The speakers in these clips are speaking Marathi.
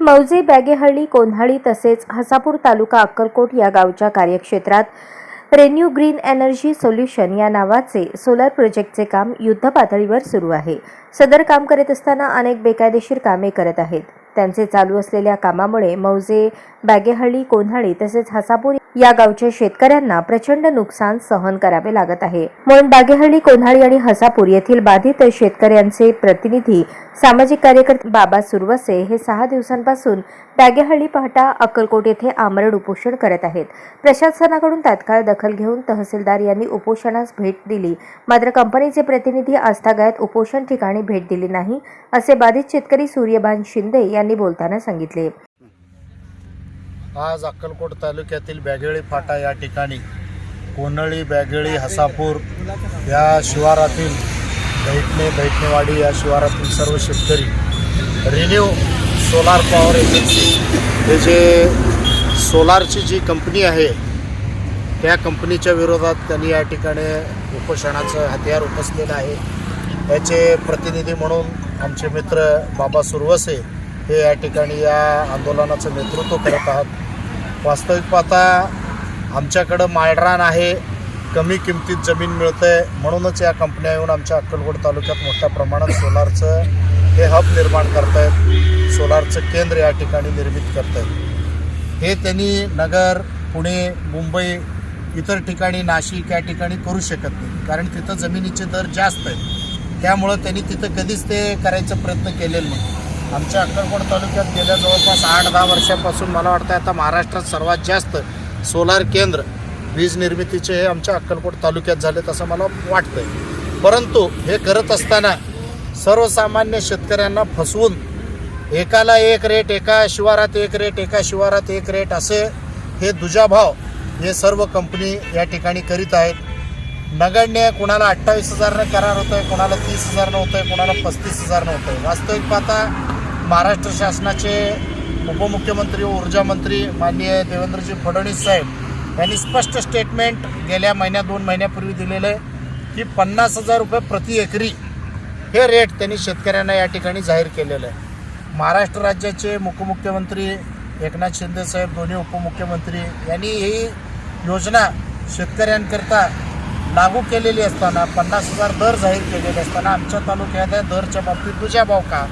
मौजे बॅगेहळ्ळी कोन्हाळी तसेच हसापूर तालुका अक्कलकोट या गावच्या कार्यक्षेत्रात रेन्यू ग्रीन एनर्जी सोल्युशन या नावाचे सोलर प्रोजेक्टचे काम युद्धपातळीवर सुरू आहे. सदर काम करत असताना अनेक बेकायदेशीर कामे करत आहेत. त्यांचे चालू असलेल्या कामामुळे मौजे बॅगेहळ्ळी कोन्हाळी तसेच हसापूर या गावच्या शेतकऱ्यांना प्रचंड नुकसान सहन करावे लागत आहे. म्हणून बागेहळी कोन्हाळी आणि हसापूर येथील बाधित शेतकऱ्यांचे प्रतिनिधी सामाजिक कार्यकर्ते बाबा सुरवसे हे सहा दिवसांपासून बागेहळी पहाटा अक्कलकोट येथे आमरण उपोषण करत आहेत. प्रशासनाकडून तात्काळ दखल घेऊन तहसीलदार यांनी उपोषणास भेट दिली. मात्र कंपनीचे प्रतिनिधी आस्थागायत उपोषण ठिकाणी भेट दिली नाही असे बाधित शेतकरी सूर्यभान शिंदे यांनी बोलताना सांगितले. आज अक्कलकोट तालुक्यातील बॅगेळी फाटा या ठिकाणी कोनळी बॅगेळी हसापूर या शिवारातील बैठणे बैठणेवाडी या शिवारातील सर्व शेतकरी रिन्यू सोलार पॉवर एजन्सी. हे जे सोलारची जी कंपनी आहे त्या कंपनीच्या विरोधात त्यांनी या ठिकाणी उपोषणाचं हत्यार उपसलेलं आहे. याचे प्रतिनिधी म्हणून आमचे मित्र बाबा सुरवसे हे या ठिकाणी या आंदोलनाचं नेतृत्व करत आहात. वास्तविक पाहता आमच्याकडं माळरान आहे. कमी किमतीत जमीन मिळते. म्हणूनच या कंपन्या येऊन आमच्या अक्कलकोट तालुक्यात मोठ्या प्रमाणात सोलारचं हे हब निर्माण करतायत. सोलारचं केंद्र या ठिकाणी निर्मित करतायत. हे त्यांनी नगर पुणे मुंबई इतर ठिकाणी नाशिक या ठिकाणी करू शकत नाही. कारण तिथं जमिनीचे दर जास्त आहेत. त्यामुळं त्यांनी तिथं कधीच ते करायचा प्रयत्न केलेला नाही. आमच्या अक्कलकोट तालुक्यात गेल्या जवळपास आठ दहा वर्षापासून मला वाटतं आता महाराष्ट्रात सर्वात जास्त सोलार केंद्र वीज निर्मितीचे हे आमच्या अक्कलकोट तालुक्यात झालेत असं मला वाटतं परंतु हे करत असताना सर्वसामान्य शेतकऱ्यांना फसवून एकाला एक रेट एका शिवारात एक रेट एका शिवारात एक रेट असे हे दुजाभाव हे सर्व कंपनी या ठिकाणी करीत आहेत. नगण्य कोणाला अठ्ठावीस हजारनं करार होतोय कोणाला तीस हजारनं होतंय कोणाला पस्तीस हजारनं होतंय. वास्तविक पाहता महाराष्ट्र शासनाचे उपमुख्यमंत्री ऊर्जा मंत्री माननीय देवेंद्रजी फडणवीस साहेब यांनी स्पष्ट स्टेटमेंट गेल्या महिन्या दोन महिन्यापूर्वी दिलेलं आहे की पन्नास हजार रुपये प्रति एकरी हे रेट त्यांनी शेतकऱ्यांना या ठिकाणी जाहीर केलेलं आहे. महाराष्ट्र राज्याचे उपमुख्यमंत्री एकनाथ शिंदे साहेब दोन्ही उपमुख्यमंत्री यांनी ही योजना शेतकऱ्यांकरता लागू केलेली असताना पन्नास हजार दर जाहीर केलेले असताना आमच्या तालुक्यात दरच्या बाबतीत दुजा भाव का?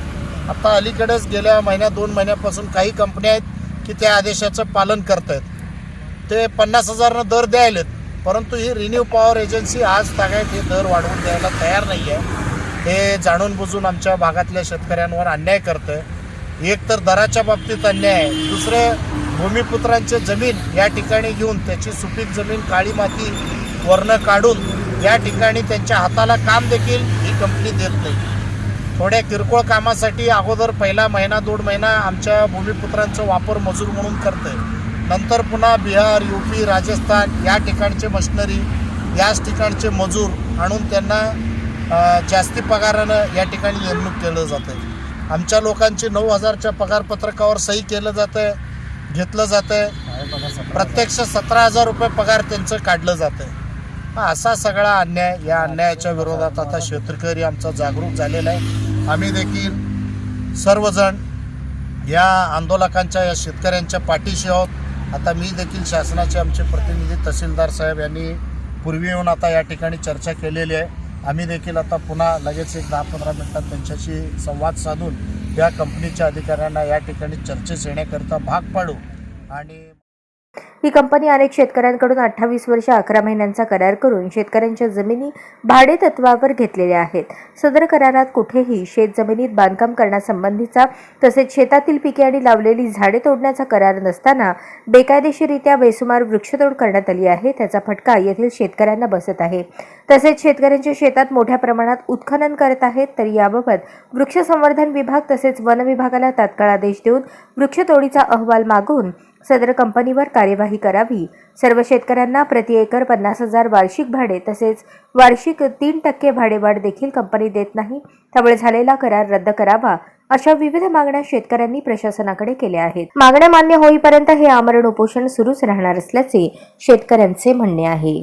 आता अलीकडेच गेल्या महिन्या दोन महिन्यापासून काही कंपन्या आहेत की त्या आदेशाचं पालन करत आहेत ते पन्नास हजारनं दर द्यायलेत परंतु ही रिन्यू पॉवर एजन्सी आज तागायत हे दर वाढवून द्यायला तयार नाही आहे हे जाणून बुजून आमच्या भागातल्या शेतकऱ्यांवर अन्याय करतं आहे एक तर दराच्या बाबतीत अन्याय आहे. दुसरं भूमिपुत्रांचे जमीन या ठिकाणी घेऊन त्याची सुपीक जमीन काळी माती वर्ण काढून या ठिकाणी त्यांच्या हाताला काम देखील ही कंपनी देत नाही. थोड्या किरकोळ कामासाठी अगोदर पहिला महिना दोन महिना आमच्या भूमिपुत्रांचा वापर मजूर म्हणून करते नंतर पुन्हा बिहार युपी राजस्थान या ठिकाणचे मशनरी याच ठिकाणचे मजूर आणून त्यांना जास्ती पगारानं या ठिकाणी नेमणूक केलं जातं आमच्या लोकांची नऊ हजारच्या पगारपत्रकावर सही केलं जातं घेतलं जातं प्रत्यक्ष सतरा हजार रुपये पगार त्यांचं काढलं जातं आहे असा सगळा अन्याय या अन्यायाच्या विरोधात आता शेतकरी आमचा जागरूक झालेला आहे. आम्ही देखील सर्वजण या आंदोलकांच्या या शेतकऱ्यांच्या पाठीशी आहोत. आता मी देखील शासनाचे आमचे प्रतिनिधी तहसीलदार साहेब यांनी पूर्वी येऊन आता या ठिकाणी चर्चा केलेली आहे. आम्ही देखील आता पुन्हा लगेच एक दहा पंधरा मिनटात त्यांच्याशी संवाद साधून या कंपनीच्या अधिकाऱ्यांना या ठिकाणी चर्चेस येण्याकरिता भाग पाडू आणि ही कंपनी अनेक शेतकऱ्यांकडून अठ्ठावीस वर्ष अकरा महिन्यांचा करार करून शेतकऱ्यांच्या जमिनी भाडे तत्वावर घेतलेल्या आहेत. सदर करारात कुठेही शेत जमिनीत बांधकाम करण्यासंबंधीचा तसेच शेतातील पिके आणि लावलेली झाडे तोडण्याचा करार नसताना बेकायदेशीरित्या बेसुमार वृक्षतोड करण्यात आली आहे त्याचा फटका येथील शेतकऱ्यांना बसत आहे. तसेच शेतकऱ्यांच्या शेतात मोठ्या प्रमाणात उत्खनन करत आहेत तर याबाबत वृक्ष संवर्धन विभाग तसेच वन विभागाला तात्काळ आदेश देऊन वृक्षतोडीचा अहवाल मागून सदर कंपनीवर कार्यवाही करावी. सर्व शेतकऱ्यांना प्रति एकर पन्नास हजार वार्षिक भाडे तसेच वार्षिक तीन टक्के भाडेवाढ देखील कंपनी देत नाही. त्यामुळे झालेला करार रद्द करावा अशा विविध मागण्या शेतकऱ्यांनी प्रशासनाकडे केल्या आहेत. मागण्या मान्य होईपर्यंत हे आमरण उपोषण सुरूच राहणार असल्याचे शेतकऱ्यांचे म्हणणे आहे.